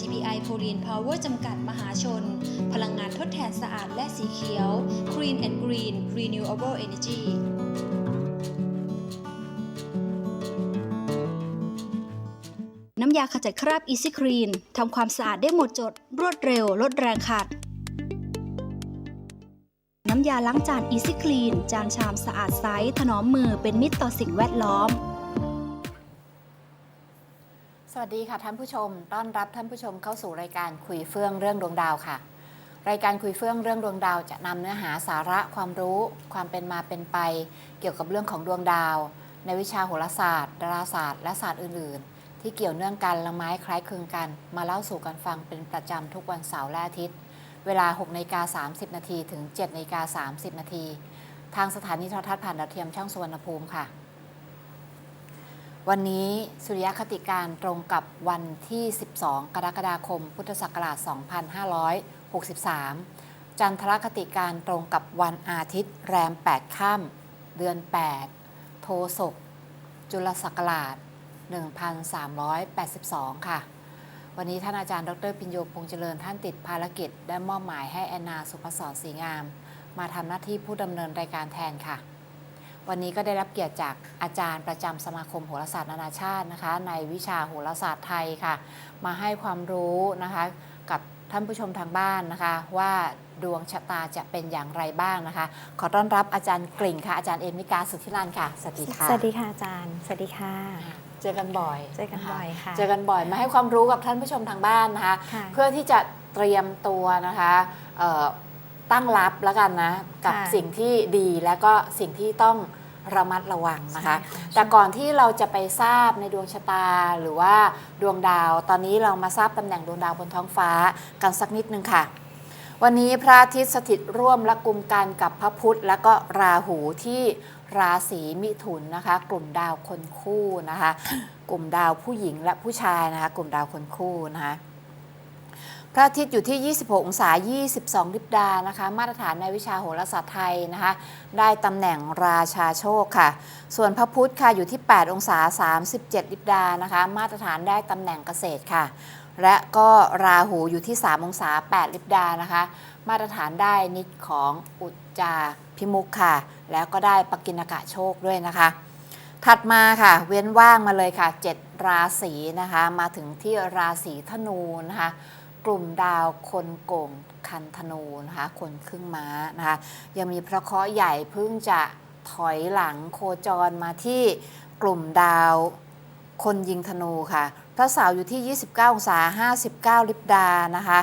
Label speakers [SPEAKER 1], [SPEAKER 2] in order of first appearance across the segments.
[SPEAKER 1] TPI k o r e a n Power จำกัดมหาชน พลังงานทดแทนสะอาดและสีเขียว Green and Green Renewable Energy น้ำยาขจัดคราบ Easy Clean ทำความสะอาดได้หมดจด รวดเร็ว ลดแรงขัด น้ำยาล้างจาน Easy Clean จานชามสะอาดใสถนอมมือเป็นมิตรต่อสิ่งแวดล้อม
[SPEAKER 2] สวัสดีค่ะท่านผู้ชม ต้อนรับท่านผู้ชมเข้าสู่รายการคุยเฟื่องเรื่องดวงดาวค่ะ รายการคุยเฟื่องเรื่องดวงดาวจะนำเนื้อหาสาระความรู้ ความเป็นมาเป็นไป เกี่ยวกับเรื่องของดวงดาว ในวิชาโหราศาสตร์ดาราศาสตร์และศาสตร์อื่น ๆ ที่เกี่ยวเนื่องกันละไม้คล้ายคลึงกัน มาเล่าสู่กันฟังเป็นประจำทุกวันเสาร์และอาทิตย์ เวลา6นาฬิกา30นาทีถึง7นาฬิกา30นาทีทางสถานีโทรทัศน์ผ่านดาวเทียมช่องสุวรรณภูมิค่ะ วันนี้สุริยคติการตรงกับวันที่ 12 กรกฎาคม พุทธศักราช 2563 จันทรคติการตรงกับวันอาทิตย์แรม 8 ค่ำเดือน 8 โทศก จุลศักราช 1382 ค่ะ วันนี้ท่านอาจารย์ดรพิญโยพงษ์เจริญท่านติดภารกิจ ได้มอบหมายให้แอนนาสุภศรศรีงาม มาทำหน้าที่ผู้ดำเนินรายการแทนค่ะ วันนี้ก็ได้รับเกียรติจากอาจารย์ประจำสมาคมโหราศาสตร์นานาชาตินะคะ ในวิชาโหราศาสตร์ไทยค่ะ มาให้ความรู้นะคะ กับท่านผู้ชมทางบ้านนะคะ ว่าดวงชะตาจะเป็นอย่างไรบ้างนะคะ ขอต้อนรับอาจารย์กลิ่งค่ะอาจารย์เอมิกาสุทธิรันค่ะสวัสดีค่ะ
[SPEAKER 3] สวัสดีค่ะอาจารย์สวัสดีค่ะ
[SPEAKER 2] เจอกันบ่อย
[SPEAKER 3] เจอกันบ่อยค่ะ
[SPEAKER 2] เจอกันบ่อยมาให้ความรู้กับท่านผู้ชมทางบ้านนะคะ
[SPEAKER 3] ค่ะ
[SPEAKER 2] เพื่อที่จะเตรียมตัวนะคะเอ่อ ตั้งรับแล้วกันนะ กับ
[SPEAKER 3] ค่ะ
[SPEAKER 2] สิ่งที่ดีแล้วก็สิ่งที่ต้องระมัดระวังนะคะ
[SPEAKER 3] ใช่ค่ะ
[SPEAKER 2] แต่ก่อนที่เราจะไปทราบในดวงชะตาหรือว่าดวงดาว ตอนนี้เรามาทราบตำแหน่งดวงดาวบนท้องฟ้ากันสักนิดนึงค่ะ วันนี้พระอาทิตย์สถิตร่วมและกลุ่มกันกับพระพุธและก็ราหูที่ราศีมิถุนนะคะ กลุ่มดาวคนคู่นะคะ กลุ่มดาวผู้หญิงและผู้ชายนะคะ กลุ่มดาวคนคู่นะคะ พระอาทิตย์อยู่ที่ 26 องศา 22 ลิบดานะคะ มาตรฐานในวิชาโหราศาสตร์ไทยนะคะ ได้ตำแหน่งราชาโชคค่ะ ส่วนพระพุธค่ะอยู่ที่ 8 องศา 37 ลิบดานะคะ มาตรฐานได้ตำแหน่งเกษตรค่ะ และก็ราหูอยู่ที่ 3 องศา 8 ลิบดานะคะ มาตรฐานได้นิดของอุจจาพิมุขค่ะ แล้วก็ได้ปกินกะโชคด้วยนะคะ ถัดมาค่ะ เว้นว่างมาเลยค่ะ 7 ราศีนะคะ มาถึงที่ราศีธนูนะคะ กลุ่มดาวคนโก่งคันธนูนะคะคนครึ่งม้านะคะยังมีพระเคราะห์ใหญ่เพิ่งจะถอยหลังโคจรมาที่กลุ่มดาวคนยิงธนูค่ะ พระเสาร์อยู่ที่ 29 องศา 59 ลิบดานะคะ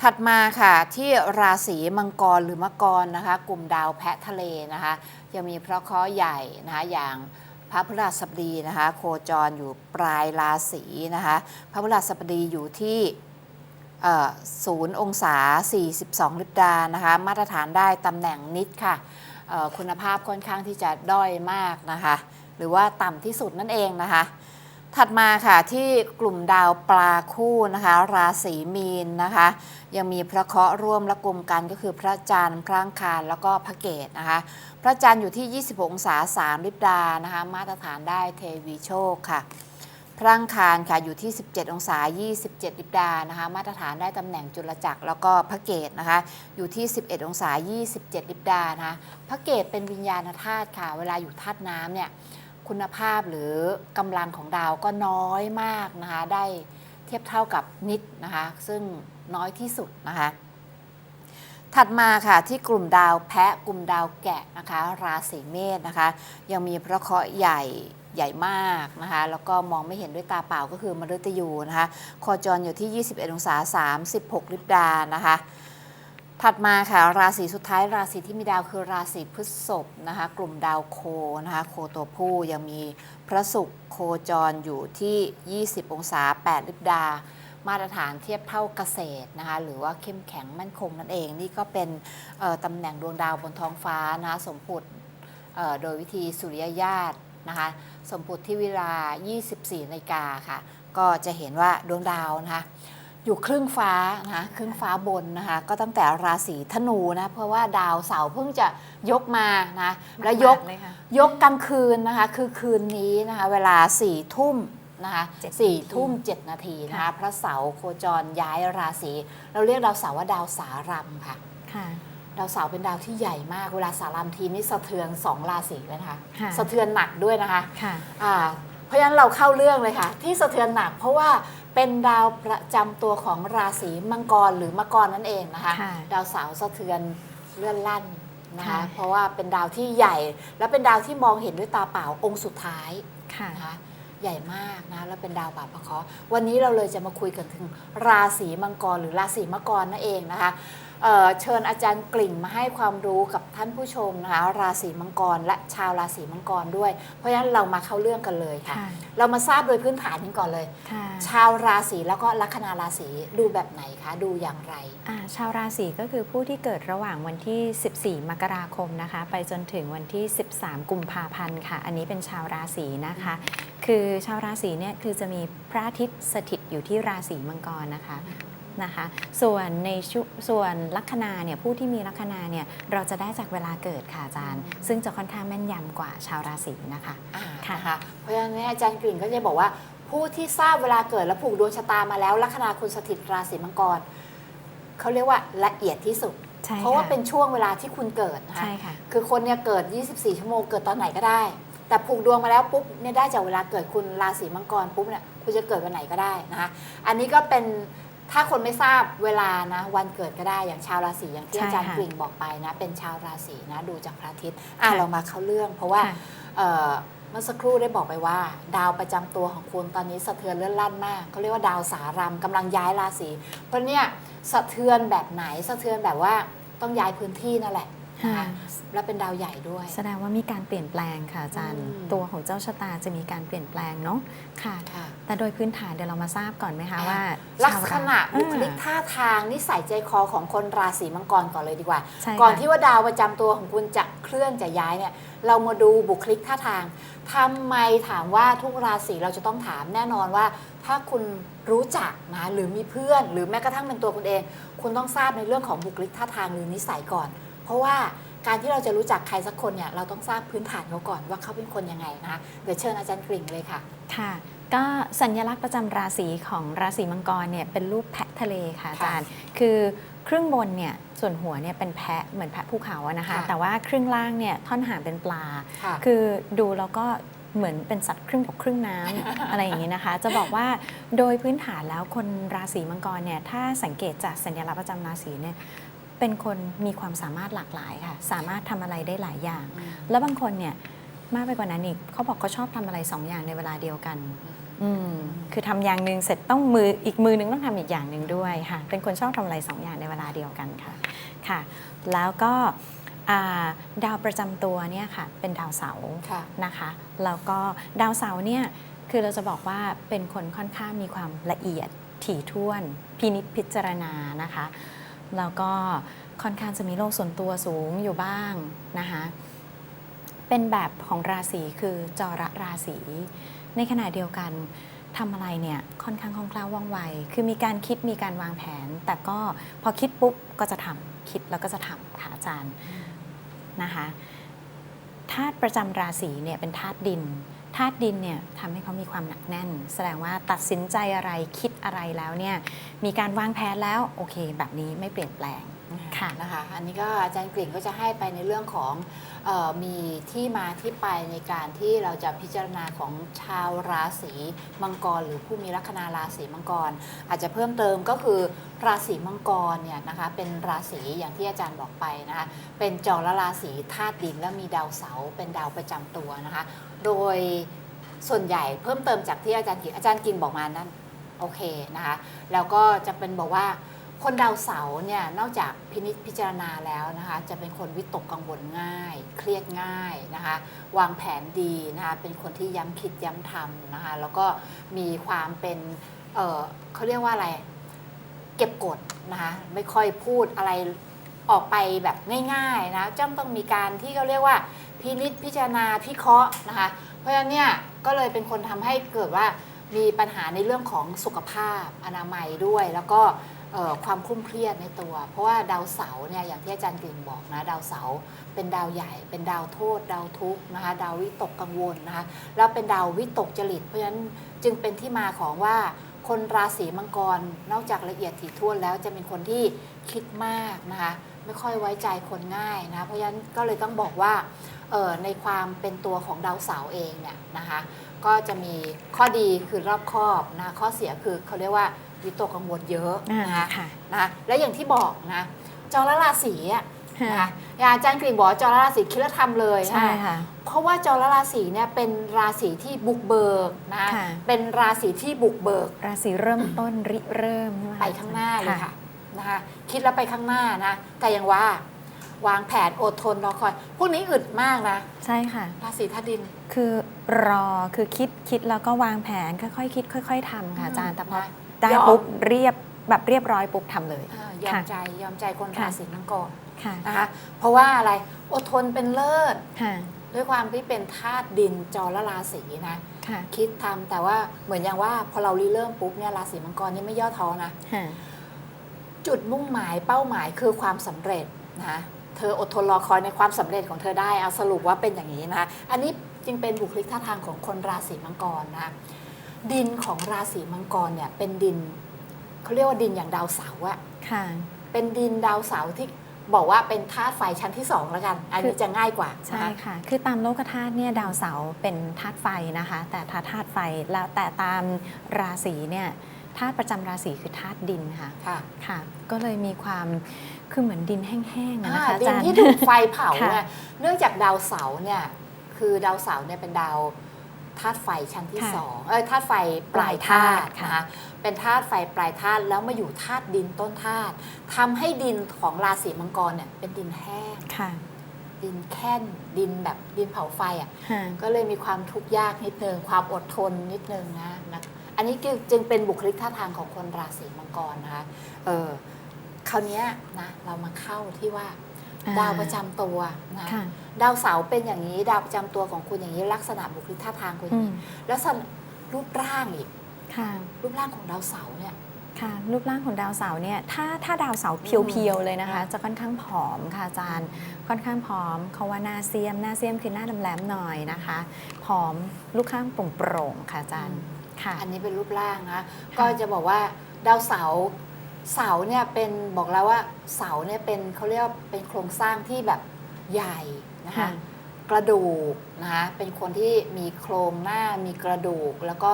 [SPEAKER 2] ถัดมาค่ะที่ราศีมังกรหรือมังกรนะคะ กลุ่มดาวแพะทะเลนะคะ ยังมีพระเคราะห์ใหญ่นะคะอย่างพระพฤหัสบดีนะคะ โคจรอยู่ปลายราศีนะคะ พระพฤหัสบดีอยู่ที่ ศูนย์องศา 42 ลิบดานะคะ มาตรฐานได้ตำแหน่งนิดค่ะ คุณภาพค่อนข้างที่จะด้อยมากนะคะ หรือว่าต่ำที่สุดนั่นเองนะคะ ถัดมาค่ะที่กลุ่มดาวปลาคู่นะคะ ราศีมีนนะคะ ยังมีพระเคราะห์ร่วมและกลุ่มกันก็คือพระจันทร์พระอังคารแล้วก็พระเกตนะคะ พระจันทร์อยู่ที่ 26 องศา 3 ลิบดานะคะ มาตรฐานได้เทวีโชคค่ะ พระอังคารค่ะอยู่ที่ 17 องศา 27ลิบดานะคะ มาตรฐานได้ตำแหน่งจุลจักรแล้วก็พระเกตนะคะ อยู่ที่ 11 องศา 27ลิบดานะคะพระเกตเป็นวิญญาณธาตุค่ะ เวลาอยู่ธาตุน้ำเนี่ยคุณภาพหรือกำลังของดาวก็น้อยมากนะคะ ได้เทียบเท่ากับนิดนะคะ ซึ่งน้อยที่สุดนะคะ ถัดมาค่ะที่กลุ่มดาวแพะกลุ่มดาวแกะนะคะ ราศีเมษนะคะ ยังมีพระเคราะห์ใหญ่ ใหญ่มากนะคะ แล้วก็มองไม่เห็นด้วยตาเปล่าก็คือมฤตยูนะคะโคจรอยู่ที่ 21 องศา 36 ลิบดานะคะ ถัดมาค่ะ ราศีสุดท้ายราศีที่มีดาวคือราศีพฤษภนะคะ กลุ่มดาวโคนะคะ โคตัวผู้ยังมีพระศุกร์โคจรอยู่ที่ 20 องศา 8 ลิบดามาตรฐานเทียบเท่าเกษตรนะคะหรือว่าเข้มแข็งมั่นคงนั่นเอง นี่ก็เป็นตำแหน่งดวงดาวบนท้องฟ้านะคะสมผุดโดยวิธีสุริยญาติ นะคะสมผุดที่เวลา24นาฬิกาค่ะ ก็จะเห็นว่าดวงดาวนะคะอยู่ครึ่งฟ้านะคะครึ่งฟ้าบนนะคะ ก็ตั้งแต่ราศีธนูนะ เพราะว่าดาวเสาร์เพิ่งจะยกมานะแล้วยก
[SPEAKER 3] เลยค่ะ
[SPEAKER 2] ยกกลางคืนนะคะ คือคืนนี้นะคะ เวลา4ี่ทุ่มนะคะ
[SPEAKER 3] เจ็ด
[SPEAKER 2] สี่
[SPEAKER 3] นาที
[SPEAKER 2] ทุ่มเจ็ดนาทีนะคะ
[SPEAKER 3] ค่ะ
[SPEAKER 2] พระเสาร์โคจรย้ายราศี เราเรียกดาวเสาร์ว่าดาวสารัมค่ะ
[SPEAKER 3] ค่ะ
[SPEAKER 2] ดาวเสาร์เป็นดาวที่ใหญ่มากเวลาสารามทีนี่สะเทือนสองราศีเลยนะคะ
[SPEAKER 3] ค่ะ
[SPEAKER 2] สะเทือนหนักด้วยนะคะ
[SPEAKER 3] ค่ะ
[SPEAKER 2] อ่าเพราะฉะนั้นเราเข้าเรื่องเลยค่ะ ที่สะเทือนหนักเพราะว่าเป็นดาวประจำตัวของราศีมังกรหรือมังกรนั่นเองนะคะ
[SPEAKER 3] ค่ะ
[SPEAKER 2] ดาวเสาร์สะเทือนเลื่อนลั่นนะคะ
[SPEAKER 3] ค่ะ
[SPEAKER 2] เพราะว่าเป็นดาวที่ใหญ่ และเป็นดาวที่มองเห็นด้วยตาเปล่าองค์สุดท้าย
[SPEAKER 3] ค่ะ
[SPEAKER 2] นะคะใหญ่มากนะแล้วเป็นดาวบาปพระเคราะห์วันนี้เราเลยจะมาคุยกันถึงราศีมังกรหรือราศีมังกรนั่นเองนะคะ เอ่อเชิญอาจารย์กลิ่งมาให้ความรู้กับท่านผู้ชมนะคะราศีมังกรและชาวราศีมังกรด้วย เพราะฉะนั้นเรามาเข้าเรื่องกันเลยค่ะ
[SPEAKER 3] ค่ะ
[SPEAKER 2] เรามาทราบโดยพื้นฐานกันก่อนเลย
[SPEAKER 3] ค่ะ
[SPEAKER 2] ชาวราศีแล้วก็ลัคนาราศีดูแบบไหนคะ ดูอย่างไร
[SPEAKER 3] อ่าชาวราศีก็คือผู้ที่เกิดระหว่างวันที่ 14 มกราคมนะคะ ไปจนถึงวันที่ 13 กุมภาพันธ์ค่ะ อันนี้เป็นชาวราศีนะคะ คือชาวราศีเนี่ยคือจะมีพระอาทิตย์สถิตอยู่ที่ราศีมังกรนะคะ นะคะ ส่วนในชุส่วนลัคนาเนี่ยผู้ที่มีลัคนาเนี่ยเราจะได้จากเวลาเกิดค่ะอาจารย์ ซึ่งจะค่อนข้างแม่นยำกว่าชาวราศีนะคะ
[SPEAKER 2] อ่า
[SPEAKER 3] ค่ะ
[SPEAKER 2] นะคะเพราะฉะนั้นอาจารย์กลิ่นก็จะบอกว่าผู้ที่ทราบเวลาเกิดและผูกดวงชะตามาแล้วลัคนาคุณสถิตราศีมังกรเขาเรียกว่าละเอียดที่สุด
[SPEAKER 3] ใช่
[SPEAKER 2] เพราะว่า
[SPEAKER 3] ค่
[SPEAKER 2] เป็นช่วงเวลาที่คุณเกิดนะคะ
[SPEAKER 3] ใช่ค่ะ
[SPEAKER 2] คือคนเนี่ยเกิด 24 ชั่วโมงเกิดตอนไหนก็ได้ แต่ผูกดวงมาแล้วปุ๊บเนี่ยได้จากเวลาเกิดคุณราศีมังกรปุ๊บเนี่ยคุณจะเกิดวันไหนก็ได้นะคะอันนี้ก็เป็น ถ้าคนไม่ทราบเวลานะ วันเกิดก็ได้อย่างชาวราศีอย่างที่
[SPEAKER 3] ใช่
[SPEAKER 2] อาจารย์
[SPEAKER 3] ค่ะ
[SPEAKER 2] กริ่งบอกไปนะ เป็นชาวราศีนะดูจากพระอาทิตย์อะ
[SPEAKER 3] ค่ะ
[SPEAKER 2] เรามาเข้าเรื่อง เพราะว่า
[SPEAKER 3] ค่ะ
[SPEAKER 2] เอ่อเมื่อสักครู่ได้บอกไปว่า ดาวประจำตัวของคุณตอนนี้สะเทือนเลื่อนลั่นมากเขาเรียกว่าดาวสารัมกำลังย้ายราศีเพราะเนี่ยสะเทือนแบบไหนสะเทือนแบบว่าต้องย้ายพื้นที่นั่นแหละ นะคะและเป็นดาวใหญ่ด้วย
[SPEAKER 3] แสดงว่ามีการเปลี่ยนแปลงค่ะอาจารย์
[SPEAKER 2] อืม
[SPEAKER 3] ตัวของเจ้าชะตาจะมีการเปลี่ยนแปลงเนาะค่ะ
[SPEAKER 2] ค่ะ
[SPEAKER 3] แต่โดยพื้นฐานเดี๋ยวเรามาทราบก่อนไหมคะ
[SPEAKER 2] อะ
[SPEAKER 3] ว่า
[SPEAKER 2] ลัก
[SPEAKER 3] ชาว
[SPEAKER 2] ษ
[SPEAKER 3] รา
[SPEAKER 2] ณะบุคลิก
[SPEAKER 3] อ่า
[SPEAKER 2] ท่าทางนิสัยใจคอของคนราศีมังกรก่อนเลยดีกว่า
[SPEAKER 3] ใช่
[SPEAKER 2] ก่อน
[SPEAKER 3] ค่ะ
[SPEAKER 2] ที่ว่าดาวประจำตัวของคุณจะเคลื่อนจะย้ายเนี่ย เรามาดูบุคลิกท่าทางทำไมถามว่าทุกราศีเราจะต้องถามแน่นอนว่า ถ้าคุณรู้จักนะหรือมีเพื่อน หรือแม้กระทั่งเป็นตัวคุณเอง คุณต้องทราบในเรื่องของบุคลิกท่าทางหรือนิสัยก่อน เพราะว่าการที่เราจะรู้จักใครสักคนเนี่ยเราต้องทราบพื้นฐานเขาก่อนว่าเขาเป็นคนยังไงนะคะเดี๋ยวเชิญอาจารย์กริ่งเลยค่ะ
[SPEAKER 3] ค่ะ ก็สัญลักษณ์ประจำราศีของราศีมังกรเนี่ยเป็นรูปแพะทะเลค่ะอาจารย์ คือครึ่งบนเนี่ยส่วนหัวเนี่ยเป็นแพะเหมือนแพะภูเขาอะนะคะ
[SPEAKER 2] ค่ะ
[SPEAKER 3] แต่ว่าครึ่งล่างเนี่ยท่อนหางเป็นปลา
[SPEAKER 2] ค่ะ
[SPEAKER 3] คือดูแล้วก็เหมือนเป็นสัตว์ครึ่งบกครึ่งน้ำ อะไรอย่างนี้นะคะ จะบอกว่าโดยพื้นฐานแล้วคนราศีมังกรเนี่ยถ้าสังเกตจากสัญลักษณ์ประจำราศีเนี่ย เป็นคนมีความสามารถหลากหลายค่ะ สามารถทำอะไรได้หลายอย่าง แล้วบางคนเนี่ยมากไปกว่านั้นอีกเขาบอกเขาชอบทำอะไรสองอย่างในเวลาเดียวกันอืมคือทำอย่างหนึ่งเสร็จต้องมืออีกมือหนึงต้องทำอีกอย่างหนึ่งด้วยค่ะ เป็นคนชอบทำอะไรสองอย่างในเวลาเดียวกันค่ะค่ะ แล้วก็อ่าดาวประจำตัวเนี่ยค่ะ เป็นดาวเสาร์
[SPEAKER 2] ค่ะ
[SPEAKER 3] นะคะแล้วก็ดาวเสาร์เนี่ยคือเราจะบอกว่าเป็นคนค่อนข้างมีความละเอียดถี่ถ้วน พินิจพิจารณานะคะ แล้วก็ค่อนข้างจะมีโลกส่วนตัวสูงอยู่บ้างนะคะเป็นแบบของราศีคือจระราศี ในขณะเดียวกันทำอะไรเนี่ยค่อนข้างคล่องแคล่วว่องไว คือมีการคิดมีการวางแผน แต่ก็พอคิดปุ๊บก็จะทำคิดแล้วก็จะทำค่ะอาจารย์นะคะธาตุประจำราศีเนี่ยเป็นธาตุดิน ธาตุดินเนี่ยทำให้เขามีความหนักแน่น แสดงว่าตัดสินใจอะไรคิดอะไรแล้วเนี่ยมีการวางแผนแล้วโอเค แบบนี้ไม่เปลี่ยนแปลงค่ะ
[SPEAKER 2] นะคะอันนี้ก็อาจารย์กลิ่งก็จะให้ไปในเรื่องของออมีที่มาที่ไปในการที่เราจะพิจารณาของชาวราศีมังกร หรือผู้มีลัคนาราศีมังกร อาจจะเพิ่มเติมก็คือ ราศีมังกรเนี่ยนะคะเป็นราศีอย่างที่อาจารย์บอกไปนะคะเป็นจรราศีธาตุดินและมีดาวเสาร์เป็นดาวประจำตัวนะคะโดยส่วนใหญ่เพิ่มเติมจากที่อาจารย์กินอาจารย์กินบอกมานั้นโอเคนะคะแล้วก็จะเป็นบอกว่าคนดาวเสาร์เนี่ยนอกจากพินิจพิจารณาแล้วนะคะจะเป็นคนวิตกกังวลง่าย เครียดง่ายนะคะวางแผนดีนะคะเป็นคนที่ย้ำคิดย้ำทำนะคะแล้วก็มีความเป็นเออเขาเรียกว่าอะไร เก็บกดนะคะไม่ค่อยพูดอะไรออกไปแบบง่ายๆนะจ้ำต้องมีการที่เขาเรียกว่าพินิจพิจารณาพิเคราะห์นะคะ เพราะฉะนั้นเนี่ยก็เลยเป็นคนทำให้เกิดว่ามีปัญหาในเรื่องของสุขภาพอนามัยด้วย แล้วก็ความคุ้มเครียดในตัว เพราะว่าดาวเสาร์เนี่ยอย่างที่อาจารย์กลิ่นบอกนะดาวเสาร์เป็นดาวใหญ่ เป็นดาวโทษ ดาวทุกข์นะคะดาววิตกกังวลนะคะแล้วเป็นดาววิตกจริต เพราะฉะนั้นจึงเป็นที่มาของว่า คนราศีมังกรนอกจากละเอียดถี่ถ้วนแล้วจะเป็นคนที่คิดมากนะคะไม่ค่อยไว้ใจคนง่ายนะเพราะฉะนั้นก็เลยต้องบอกว่าเอ่อในความเป็นตัวของดาวเสาร์เองเนี่ยนะคะก็จะมีข้อดีคือรอบคอบนะข้อเสียคือเขาเรียกว่าวิตกกังวลเยอะ
[SPEAKER 3] อ่า
[SPEAKER 2] นะคะ
[SPEAKER 3] ค่ะ
[SPEAKER 2] นะคะและอย่างที่บอกนะจอละราศีอะ นะ
[SPEAKER 3] ค่ะ
[SPEAKER 2] คะอย่างอาจารย์กริ่งบอกว่าจอละราศีคิดและทำเลย
[SPEAKER 3] ใช่
[SPEAKER 2] น
[SPEAKER 3] ค่ะ
[SPEAKER 2] เพราะว่าจอละราศีเนี่ยเป็นราศีที่บุกเบิกนะ
[SPEAKER 3] ค่ะ
[SPEAKER 2] เป็นราศีที่บุกเบิก
[SPEAKER 3] ราศีเริ่มต้นริเริ่มใช่หม
[SPEAKER 2] ไปข้างหน้าเลยค่ะนะคะคิดแล้วไปข้างหน้านะแต่ยังว่าวางแผนอดทนรอคอย พวกนี้อึดมากนะ
[SPEAKER 3] ใช่ค่ะ
[SPEAKER 2] ราศีธาตุดิน
[SPEAKER 3] คือรอคือคิดคิดแล้วก็วางแผนค่อยๆคิด ค่อย ๆทำค่ะอาจารย์แต่พอ
[SPEAKER 2] นะ
[SPEAKER 3] ได้
[SPEAKER 2] ยอม
[SPEAKER 3] ปุ๊บเรียบแบบเรียบร้อยปุ๊บทำเลย
[SPEAKER 2] อ่ายอม
[SPEAKER 3] ค่ะ
[SPEAKER 2] ใจยอมใจคน
[SPEAKER 3] ค่ะ
[SPEAKER 2] ราศีมังกร
[SPEAKER 3] ค่ะ
[SPEAKER 2] นะคะ เพราะว่าอะไรอดทนเป็นเลิศ
[SPEAKER 3] ค่ะ
[SPEAKER 2] ด้วยความที่เป็นธาตุดินจอละราศีนะ
[SPEAKER 3] ค่ะ
[SPEAKER 2] คิดทำแต่ว่าเหมือนอย่างว่าพอเรารีเริ่มปุ๊บเนี่ยราศีมังกรนี่ไม่ย่อท้อนะ
[SPEAKER 3] ค่ะ
[SPEAKER 2] จุดมุ่งหมายเป้าหมายคือความสำเร็จนะเธออดทนรอคอยในความสำเร็จของเธอได้เอาสรุปว่าเป็นอย่างนี้นะอันนี้จึงเป็นบุคลิกท่าทางของคนราศีมังกรนะดินของราศีมังกรเนี่ยเป็นดินเขาเรียกว่าดินอย่างดาวเสาร์อะ
[SPEAKER 3] ค่ะ
[SPEAKER 2] เป็นดินดาวเสาร์ที่ บอกว่าเป็นธาตุไฟชั้นที่สองแล้วกัน อัน
[SPEAKER 3] คื
[SPEAKER 2] นี้
[SPEAKER 3] อ
[SPEAKER 2] จะง่ายกว่า
[SPEAKER 3] ใช่
[SPEAKER 2] นะคะ
[SPEAKER 3] ค่ะ คือตามโลกธาตุเนี่ยดาวเสาร์เป็นธาตุไฟนะคะ แต่ถ้าธาตุไฟแล้วแต่ตามราศีเนี่ยธาตุประจำราศีคือธาตุดินค่ะ
[SPEAKER 2] ค่ะ
[SPEAKER 3] ค่ะ ก็เลยมีความคือเหมือนดินแห้งๆอะนะคะ
[SPEAKER 2] อ่า
[SPEAKER 3] อา
[SPEAKER 2] ดิน
[SPEAKER 3] จารย์
[SPEAKER 2] ที่ถูกไฟเผา
[SPEAKER 3] ค่ะ
[SPEAKER 2] เนี่ยเนื่องจากดาวเสาร์เนี่ยคือดาวเสาร์เนี่ยเป็นดาวธาตุไฟชั้นที่
[SPEAKER 3] ค่ะ
[SPEAKER 2] สองเอ้ยธาตุไฟปลายธาตุ
[SPEAKER 3] ค่ะ
[SPEAKER 2] นะคะ เป็นธาตุไฟปลายธาตุแล้วมาอยู่ธาตุดินต้นธาตุทำให้ดินของราศีมังกรเนี่ยเป็นดินแห้ง
[SPEAKER 3] ค่ะ
[SPEAKER 2] ดินแค่นดินแบบดินเผาไฟอะ
[SPEAKER 3] ค่ะ
[SPEAKER 2] ก็เลยมีความทุกข์ยากนิดนึงความอดทนนิดนึงนะนะอันนี้จึงจึงเป็นบุคลิกท่าทางของคนราศีมังกรนะคะเออคราวเนี้ยนะเรามาเข้าที่ว่า
[SPEAKER 3] อ่า
[SPEAKER 2] ดาวประจำตัวนะ
[SPEAKER 3] ค่ะ
[SPEAKER 2] ดาวเสาร์เป็นอย่างนี้ ดาวประจำตัวของคุณอย่างนี้ ลักษณะบุคลิกท่าทางคุณอ
[SPEAKER 3] อื
[SPEAKER 2] ย่าง
[SPEAKER 3] ม
[SPEAKER 2] นี้แล้วสันรูปร่างอีก
[SPEAKER 3] ค่ะ
[SPEAKER 2] รูปร่างของดาวเสาร์เนี่ย
[SPEAKER 3] ค่ะรูปร่างของดาวเสาร์เนี่ยถ้าถ้าดาวเสาร์เพียวๆเลยนะคะ จะค่อนข้างผอมค่ะอาจารย์ ค่อนข้างผอมเขาว่าหน้าเซียมหน้าเซียมคือหน้าแหลมๆหน่อยนะคะผอมลูกข้างโปร่งๆค่ะอาจารย์ค่ะ
[SPEAKER 2] อันนี้เป็นรูปร่างนะก็จะบอกว่าดาวเสาร์เสาร์เนี่ยเป็นบอกแล้วว่าเสาร์เนี่ยเป็นเขาเรียกว่าเป็นโครงสร้างที่แบบใหญ่นะคะ
[SPEAKER 3] ค่ะ
[SPEAKER 2] กระดูกนะคะเป็นคนที่มีโครงหน้ามีกระดูกแล้วก็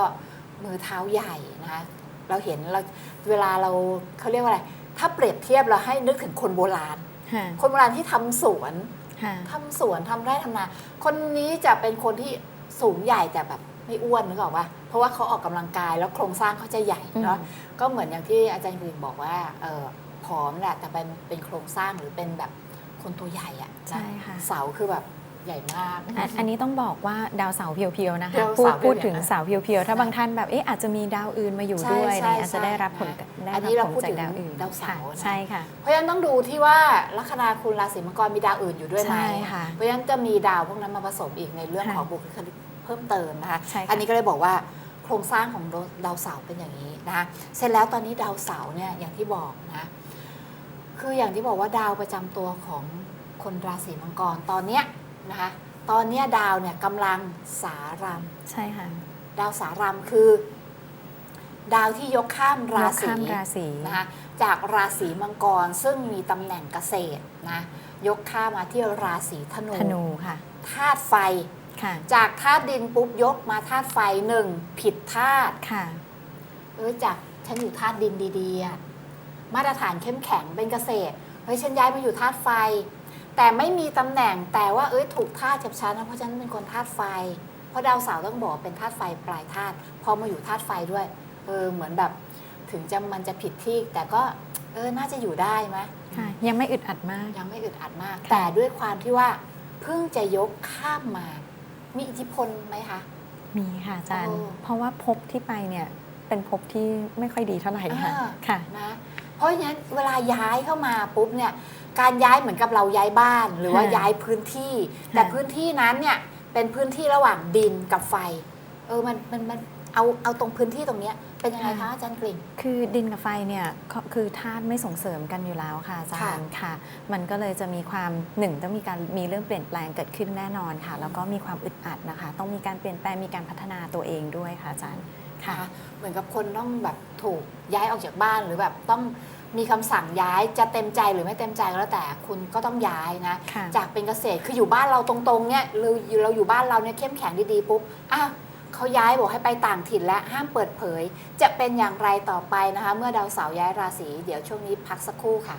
[SPEAKER 2] มือเท้าใหญ่นะคะเราเห็นเราเวลาเราเขาเรียกว่าอะไร ถ้าเปรียบเทียบเราให้นึกถึงคนโบราณ
[SPEAKER 3] ค่ะ
[SPEAKER 2] คนโบราณที่ทำสวน
[SPEAKER 3] ค่ะ
[SPEAKER 2] ทำสวนทำไร่ทำนา คนนี้จะเป็นคนที่สูงใหญ่แต่แบบไม่อ้วนนึกออกปะเพราะว่าเขาออกกำลังกายแล้วโครงสร้างเขาจะใหญ่เนาะก็เหมือนอย่างที่อาจารย์กรีนบอกว่าเออผอมแหละแต่เป็นเป็นโครงสร้างหรือเป็นแบบคนตัวใหญ่อะ
[SPEAKER 3] ใช่ค่ะ
[SPEAKER 2] เสาคือแบบ ใหญ่มาก
[SPEAKER 3] อันอันนี้ต้องบอกว่าดาวเสาร์เพียวๆนะคะ
[SPEAKER 2] ดาว
[SPEAKER 3] พูด
[SPEAKER 2] เสาร์
[SPEAKER 3] พูด
[SPEAKER 2] เพียวๆ
[SPEAKER 3] ถึงเสาร์เพียวๆถ้าบางท่านแบบเอ๊ะอาจจะมีดาวอื่นมาอยู่
[SPEAKER 2] ใช่
[SPEAKER 3] ด้วย
[SPEAKER 2] ใช่
[SPEAKER 3] เนี่ยอาจจะได้รับผล
[SPEAKER 2] ใช่
[SPEAKER 3] ได้
[SPEAKER 2] อัน
[SPEAKER 3] รับ
[SPEAKER 2] นี้เรา
[SPEAKER 3] ผล
[SPEAKER 2] พูด
[SPEAKER 3] จาก
[SPEAKER 2] ถึง
[SPEAKER 3] ดาวอื่น
[SPEAKER 2] ดาวเสาร์
[SPEAKER 3] ค่ะ
[SPEAKER 2] นะ
[SPEAKER 3] ใช่ค่ะ
[SPEAKER 2] เพราะฉะนั้นต้องดูที่ว่าลัคนาคุณราศีมังกรมีดาวอื่นอยู่ด้วยไหม
[SPEAKER 3] ใช่ค่ะ
[SPEAKER 2] เพราะฉะนั้นจะมีดาวพวกนั้นมาผสมอีกในเรื่อง
[SPEAKER 3] ค่ะ
[SPEAKER 2] ของบุคลิกเพิ่มเติมนะคะ
[SPEAKER 3] ใช่ค่ะ
[SPEAKER 2] อันนี้ก็เลยบอกว่าโครงสร้างของดาวเสาร์เป็นอย่างนี้นะคะเสร็จแล้วตอนนี้ดาวเสาร์เนี่ยอย่างที่บอกนะคืออย่างที่บอกว่าดาวประจำตัวของคนราศีมังกรตอนเนี้ย นะคะตอนเนี้ยดาวเนี่ยกำลังสารัม
[SPEAKER 3] ใช่ค่ะ
[SPEAKER 2] ดาวสารัมคือ ดาวที่ยกข้ามราย
[SPEAKER 3] ก
[SPEAKER 2] ศี
[SPEAKER 3] ข้ามราศี
[SPEAKER 2] นะคะจากราศีมังกรซึ่งมีตำแหน่งเกษตรนะยกข้ามมาที่ราศีธนู
[SPEAKER 3] ธนูค่ะ
[SPEAKER 2] ธาตุไฟ
[SPEAKER 3] ค่ะ
[SPEAKER 2] จากธาตุดินปุ๊บยกมาธาตุไฟหนึ่งผิดธาตุ
[SPEAKER 3] ค่ะ
[SPEAKER 2] เออจากฉันอยู่ธาตุดินดีๆอะมาตรฐานเข้มแข็งเป็นเกษตรเฮ้ยฉันย้ายมาอยู่ธาตุไฟ แต่ไม่มีตำแหน่งแต่ว่าเอ้ยถูกธาตุกับฉันนะเพราะฉันเป็นคนธาตุไฟ เพราะดาวเสาร์ต้องบอกว่าเป็นธาตุไฟปลายธาตุพอมาอยู่ธาตุไฟด้วยเออเหมือนแบบถึงจะมันจะผิดที่ แต่ก็เออน่าจะอยู่ได้ไหม
[SPEAKER 3] ค่ะยังไม่อึดอัดมาก
[SPEAKER 2] ยังไม่อึดอัดมาก
[SPEAKER 3] ค่ะ
[SPEAKER 2] แต่ด้วยความที่ว่าเพิ่งจะยกข้ามมา มีอิทธิพลไหมคะ
[SPEAKER 3] มีค่ะอาจารย์
[SPEAKER 2] โอ้
[SPEAKER 3] เพราะว่าภพที่ไปเนี่ยเป็นภพที่ไม่ค่อยดีเท่าไหร่ค่ะ
[SPEAKER 2] อ่า
[SPEAKER 3] ค่ะ
[SPEAKER 2] นะเพราะฉะนั้นเวลาย้ายเข้ามาปุ๊บเนี่ย การย้ายเหมือนกับเราย้ายบ้าน หรือว่า
[SPEAKER 3] ค่ะ
[SPEAKER 2] ย้ายพื้นที่ แต่
[SPEAKER 3] ค่ะ
[SPEAKER 2] พื้นที่นั้นเนี่ยเป็นพื้นที่ระหว่างดินกับไฟ เออมันมันมันเอาเอาตรงพื้นที่ตรงเนี้ยเป็นยังไงคะ
[SPEAKER 3] ค่ะ
[SPEAKER 2] อาจารย์กลิ่น
[SPEAKER 3] คือดินกับไฟเนี่ยก็คือธาตุไม่ส่งเสริมกันอยู่แล้วค่ะอาจารย์ค่ะ มันก็เลยจะมีความหนึ่งต้องมีการมีเรื่องเปลี่ยนแปลงเกิดขึ้นแน่นอนค่ะ แล้วก็มีความอึดอัดนะคะ ต้องมีการเปลี่ยนแปลงมีการพัฒนาตัวเองด้วยค่ะอาจารย์ค่ะ
[SPEAKER 2] นะคะเหมือนกับคนต้องแบบถูกย้ายออกจากบ้านหรือแบบต้อง มีคำสั่งย้ายจะเต็มใจหรือไม่เต็มใจก็แล้วแต่คุณก็ต้องย้ายนะ
[SPEAKER 3] ค่ะ
[SPEAKER 2] จากเป็นเกษตรคืออยู่บ้านเราตรงๆเนี่ยเราเราอยู่บ้านเราเนี่ยเข้มแข็งดีๆปุ๊บอ้าวเขาย้ายบอกให้ไปต่างถิ่นและห้ามเปิดเผย จะเป็นอย่างไรต่อไปนะคะ เมื่อดาวเสาร์ย้ายราศีเดี๋ยวช่วงนี้พักสักครู่ค่ะ